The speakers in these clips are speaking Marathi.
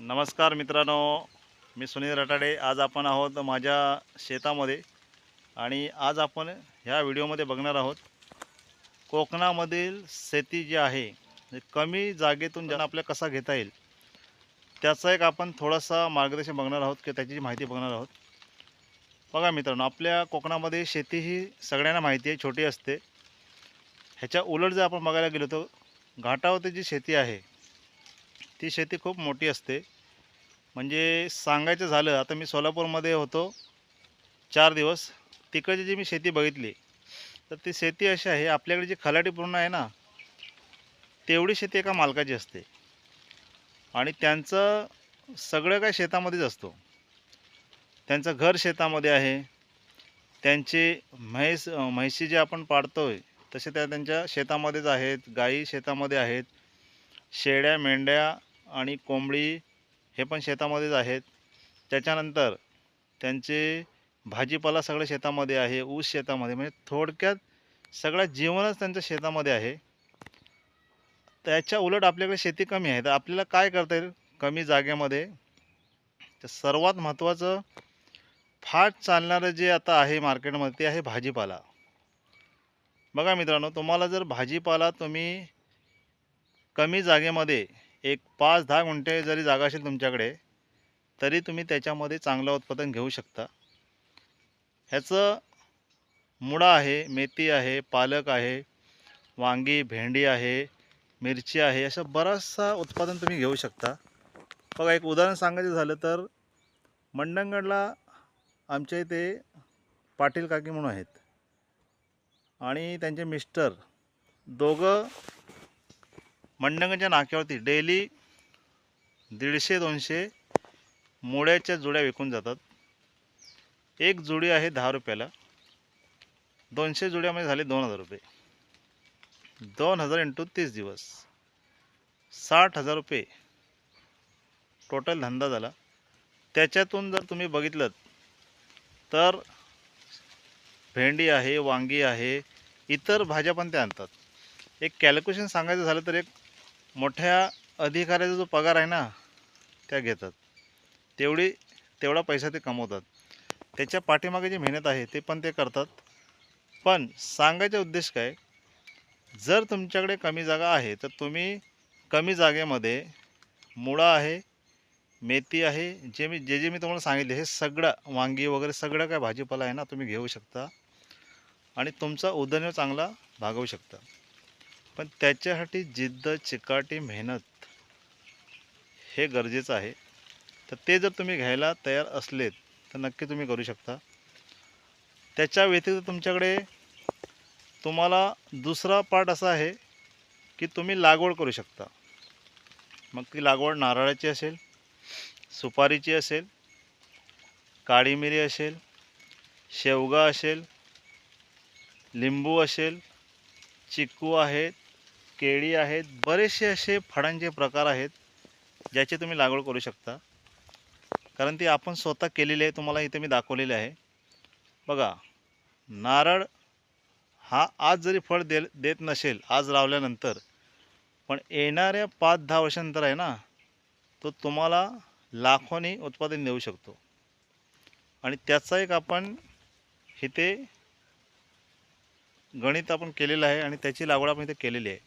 नमस्कार मित्रांनो मी सुनील रटाडे. आज आपण आहोत माझ्या शेतामध्ये आणि आज आपण ह्या व्हिडिओमध्ये बघणार आहोत कोकणामधील शेती जी आहे कमी जागेतून ज्यांना आपल्या कसा घेता येईल त्याचा एक आपण थोडासा मार्गदर्शन बघणार आहोत की त्याची माहिती बघणार आहोत. बघा मित्रांनो आपल्या कोकणामध्ये शेती ही सगळ्यांना माहिती आहे छोटी असते. ह्याच्या उलट जर आपण बघायला गेलो तर घाटावरती जी शेती आहे ती शेती खूप मोठी असते. म्हणजे सांगायचं झालं आता मी सोलापूरमध्ये होतो चार दिवस. तिकडची जी मी शेती बघितली तर ती शेती अशी आहे आपल्याकडे जी खलाटी पूर्ण आहे ना तेवढी शेती एका मालकाची असते. आणि त्यांचं सगळं काय शेतामध्येच असतो. त्यांचं घर शेतामध्ये आहे. त्यांचे म्हैस म्हैशी जे आपण पाळतोय तसे त्या त्यांच्या शेतामध्येच आहेत गाई शेतामध्ये आहेत. शेळ्या मेंढ्या आणि कोंबडी हे पण शेतामध्येच आहेत. त्याच्यानंतर त्यांचे भाजीपाला सगळं शेतामध्ये आहे ऊस शेतामध्ये म्हणजे थोडक्यात सगळं जीवनच त्यांचं शेतामध्ये आहे. त्याच्या उलट आपल्याकडे शेती कमी आहे. तर आपल्याला काय करता येईल? कमी जागेमध्ये. तर सर्वात महत्त्वाचं फाट चालणारं जे आता आहे मार्केटमध्ये ते आहे भाजीपाला. बघा मित्रांनो तुम्हाला जर भाजीपाला तुम्ही कमी जागेमध्ये एक पाच दहा गुंठे जरी जागा असेल तुमच्याकडे तरी तुम्ही त्याच्यामध्ये चांगलं उत्पादन घेऊ शकता. ह्याचं मुळा आहे मेथी आहे पालक आहे वांगी भेंडी आहे मिरची आहे असं बराचसा उत्पादन तुम्ही घेऊ शकता. बघा एक उदाहरण सांगायचं झालं तर मंडणगडला आमच्या इथे पाटील काकी म्हणून आहेत. आणि त्यांचे मिस्टर दोघं मंडंगच्या नाक्यावरती डेली दीडशे दोनशे मुळ्याच्या जुड्या विकून जातात. एक जुडी आहे दहा रुपयाला. दोनशे जुड्यामध्ये झाले दोन हजार रुपये. दोन हजार इंटू तीस दिवस. साठ हजार रुपये टोटल धंदा झाला. त्याच्यातून जर तुम्ही बघितलं तर भेंडी आहे वांगी आहे इतर भाज्या पण ते आणतात. एक कॅल्क्युलेशन सांगायचं झालं तर एक मोठ्या अधिकाऱ्याचा जो पगार आहे ना त्या घेतात. तेवढी तेवढा पैसा ते कमवतात. त्याच्या पाठीमागे जी मेहनत आहे ते पण ते करतात. पण सांगायचा उद्देश काय? जर तुमच्याकडे कमी जागा आहे तर तुम्ही कमी जागेमध्ये मुळा आहे मेथी आहे जे मी जे जे मी तुम्हाला सांगितले हे सगळं वांगी वगैरे सगळं काय भाजीपाला आहे ना तुम्ही घेऊ शकता. आणि तुमचा उदरनिर्वाह चांगला भागवू शकता. पण त्याच्यासाठी जिद्द चिकाटी मेहनत हे गरजेचं आहे. तर ते जर तुम्ही घ्यायला तयार असलेत तर नक्की तुम्ही करू शकता. त्याच्या व्यतिरिक्त तुमच्याकडे तुम्हाला दुसरा पार्ट असा आहे की तुम्ही लागवड करू शकता. मग ती लागवड नारळाची असेल सुपारीची असेल काळी मिरी असेल शेवगा असेल लिंबू असेल चिक्कू आहेत केळी आहेत बरेचसे असे फळांचे प्रकार आहेत ज्याची तुम्ही लागवड करू शकता. कारण ती आपण स्वतः केलेली आहे तुम्हाला इथे मी दाखवलेले आहे. बघा नारळ हा आज जरी फळ दे देत नसेल आज लावल्यानंतर पण येणाऱ्या पाच दहा वर्षानंतर आहे ना तो तुम्हाला लाखोनी उत्पादन देऊ शकतो. आणि त्याचा एक आपण इथे गणित आपण केलेलं आहे आणि त्याची लागवड आपण इथे केलेली आहे.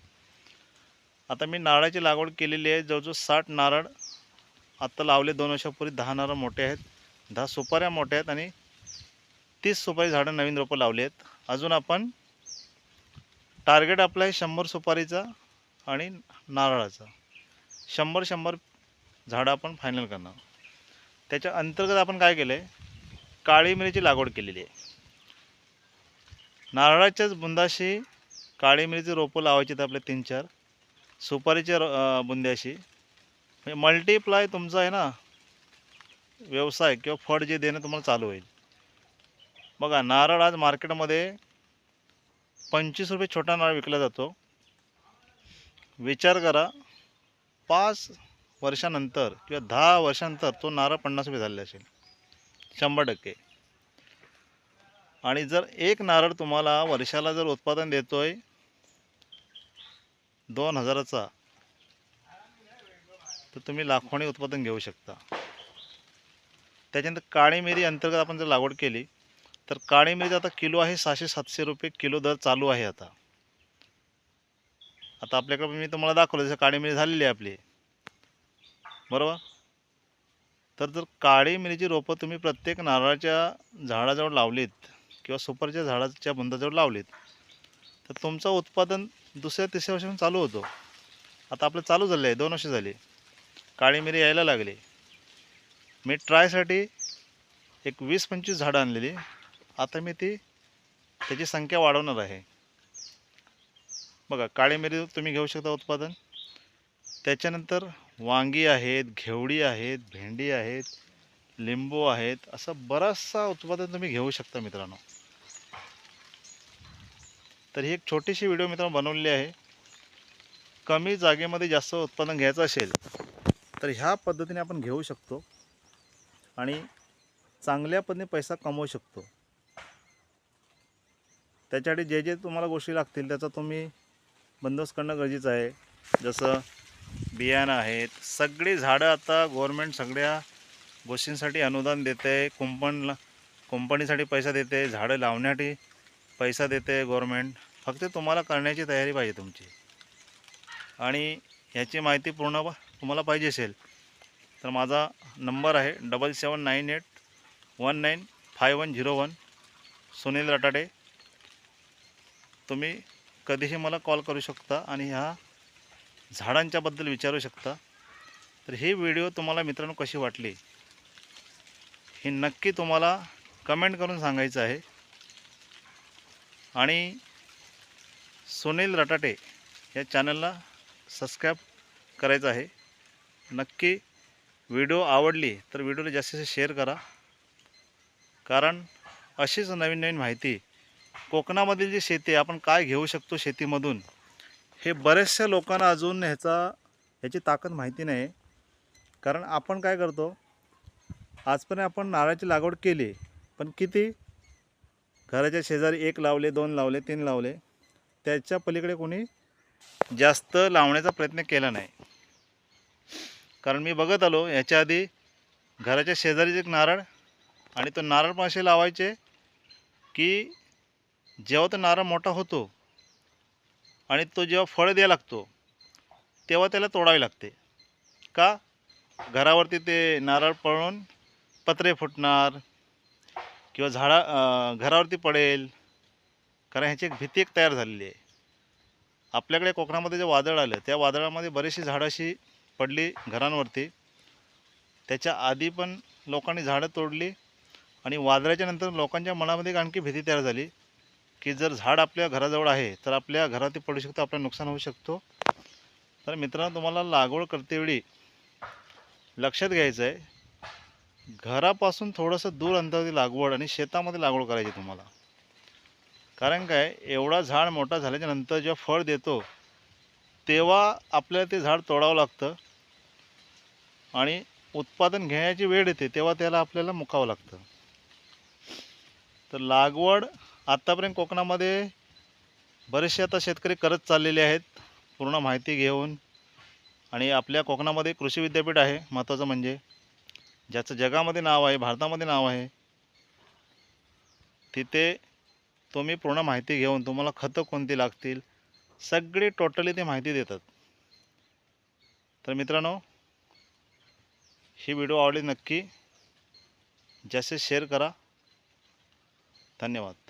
आता मी नारळाची लागवड केलेली आहे. जवळजवळ साठ नारळ आत्ता लावले. दोन वर्षापूर्वी दहा नारळ मोठे आहेत. दहा सुपाऱ्या मोठ्या आहेत आणि तीस सुपारी झाडं नवीन रोपं लावली आहेत. अजून आपण टार्गेट आपलं आहे शंभर सुपारीचा आणि नारळाचा. शंभर शंभर झाडं आपण फायनल करणार. त्याच्या अंतर्गत आपण काय केलं आहे काळी मिरीची लागवड केलेली आहे. नारळाच्याच बुंदाशी काळी मिरीची रोपं लावायची आहेत आपले तीन चार. सुपारीच्या रो- बुंद्याशी म्हणजे मल्टिप्लाय तुमचा आहे ना व्यवसाय किंवा फळ जे देणं तुम्हाला चालू होईल. बघा नारळ आज मार्केटमध्ये पंचवीस रुपये छोटा नारळ विकला जातो. विचार करा पाच वर्षानंतर किंवा दहा वर्षानंतर तो नारळ पन्नास रुपये झालेला असेल. शंभर टक्के. आणि जर एक नारळ तुम्हाला वर्षाला जर उत्पादन देतो आहे दोन हजाराचा तर तुम्ही लाखोणी उत्पादन घेऊ शकता. त्याच्यानंतर काळी मिरी अंतर्गत आपण जर लागवड केली तर काळी मिरीचा आता किलो आहे सहाशे सातशे रुपये किलो दर चालू आहे आता. आता आपल्याकडे मी तुम्हाला दाखवलं जसं काळी मिरी झालेली आहे आपली. बरोबर? तर जर काळी मिरीची रोपं तुम्ही प्रत्येक नारळाच्या झाडाजवळ लावलीत किंवा सुपारीच्या झाडाच्या बुंदाजवळ लावलीत तर तुमचं उत्पादन दुसऱ्या तिसऱ्या वर्षापासून चालू होतो. आता आपलं चालू झालं आहे दोन वर्ष झाली. काळी मिरी यायला लागली. मी ट्रायसाठी एक वीस पंचवीस झाडं आणलेली. आता मी ती त्याची संख्या वाढवणार आहे. बघा काळी मिरी तुम्ही घेऊ शकता उत्पादन. त्याच्यानंतर वांगी आहेत घेवडी आहेत भेंडी आहेत लिंबू आहेत. असं बराचसा उत्पादन तुम्ही घेऊ शकता मित्रांनो. तर ही एक छोटीशी व्हिडिओ मित्रांनो बनवलेली आहे. कमी जागेमध्ये जास्त उत्पादन घ्यायचं असेल तर ह्या पद्धतीने आपण घेऊ शकतो आणि चांगल्या पद्धतीने पैसा कमवू शकतो. त्याच्यासाठी जे जे तुम्हाला गोष्टी लागतील त्याचा तुम्ही बंदोबस्त करणं गरजेचं आहे. जसं बियाणं आहेत सगळी झाडं आता गव्हर्मेंट सगळ्या गोष्टींसाठी अनुदान देते कुंपण कंपनीसाठी पैसा देते झाडं लावण्यासाठी पैसा देते गव्हर्मेंट फक्त तुम्हाला करण्याची तयारी पाहिजे तुमची. आणि ह्याची माहिती पूर्ण तुम्हाला पाहिजे असेल तर माझा नंबर आहे double seven nine eight one nine five one zero one Sunil Ratade तुम्ही कधीही मला कॉल करू शकता आणि ह्या झाडांच्याबद्दल विचारू शकता. तर ही व्हिडिओ तुम्हाला मित्रांनो कशी वाटली हे नक्की तुम्हाला कमेंट करून सांगायचं आहे. आणि सुनील रटाटे या चॅनलला सबस्क्राईब करायचं आहे. नक्की व्हिडिओ आवडली तर व्हिडिओला जास्तीत जास्त शेअर करा. कारण अशीच नवीन नवीन माहिती कोकणामधील जी शेती आहे आपण काय घेऊ शकतो शेतीमधून हे बऱ्याचशा लोकांना अजून ह्याचा ह्याची ताकद माहिती नाही. कारण आपण काय करतो आजपर्यंत आपण नारळाची लागवड केली पण किती घराच्या शेजारी एक लावले दोन लावले तीन लावले. त्याच्या पलीकडे कोणी जास्त लावण्याचा प्रयत्न केला नाही. कारण मी बघत आलो याच्या आधी घराच्या शेजारीच एक नारळ आणि तो नारळ पण असे लावायचे की जेव्हा तो नारळ मोठा होतो आणि तो जेव्हा फळ द्यायला लागतो तेव्हा त्याला तोडावे लागते. का? घरावरती ते नारळ पळून पत्रे फुटणार किंवा झाडा घरावरती पडेल. कारण ह्याची एक भीती एक तयार झालेली आहे. आपल्याकडे कोकणामध्ये जे वादळ आलं त्या वादळामध्ये बरीचशी झाडं अशी पडली घरांवरती. त्याच्या आधी पण लोकांनी झाडं तोडली आणि वादळाच्या नंतर लोकांच्या मनामध्ये एक आणखी भीती तयार झाली की जर झाड आपल्या घराजवळ आहे तर आपल्या घरात पडू शकतो आपलं नुकसान होऊ शकतो. तर मित्रांनो तुम्हाला लागवड करतेवेळी लक्षात घ्यायचं आहे घरापासून थोडंसं दूर अंतरावरती लागवड आणि शेतामध्ये लागवड करायची तुम्हाला. कारण काय एवढा झाड मोठा झाल्याच्यानंतर जेव्हा फळ देतो तेव्हा आपल्याला ते झाड तोडावं लागतं आणि उत्पादन घेण्याची वेळ येते तेव्हा त्याला आपल्याला मुकावं लागतं. तर लागवड आत्तापर्यंत कोकणामध्ये बरेचसे आता शेतकरी करत चाललेले आहेत पूर्ण माहिती घेऊन. आणि आपल्या कोकणामध्ये कृषी विद्यापीठ आहे महत्त्वाचं म्हणजे. ज्याचं जगामध्ये नाव आहे भारतामध्ये नाव आहे तिथे तुम्ही पूर्ण माहिती घेऊन तुम्हाला खतं कोणती लागतील सगळी टोटली ते माहिती देतात. तर मित्रांनो ही व्हिडिओ आवडली नक्की. जसे शेअर करा. धन्यवाद.